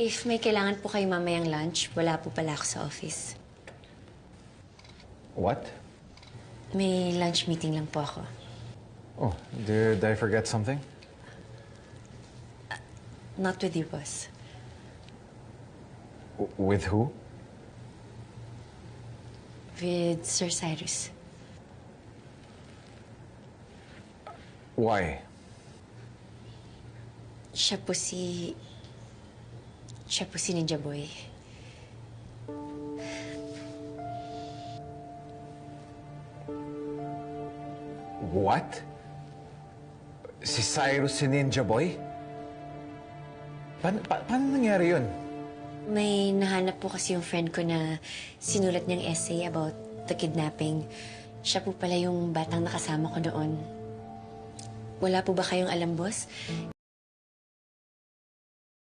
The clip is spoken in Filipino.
If may kailangan po kayo mamayang lunch, wala po pala ako sa office. What? May lunch meeting lang po ako. Oh, did I forget something? Not with you, boss. W- with who? With Sir Cyrus. Why? Siya po si... Siya po si Ninja Boy. What? Si Cyrus si Ninja Boy? Paano, pa- paano nangyari yun? May nahanap po kasi yung friend ko na sinulat niyang essay about the kidnapping. Siya po pala yung batang nakasama ko doon. Wala po ba kayong alam, boss?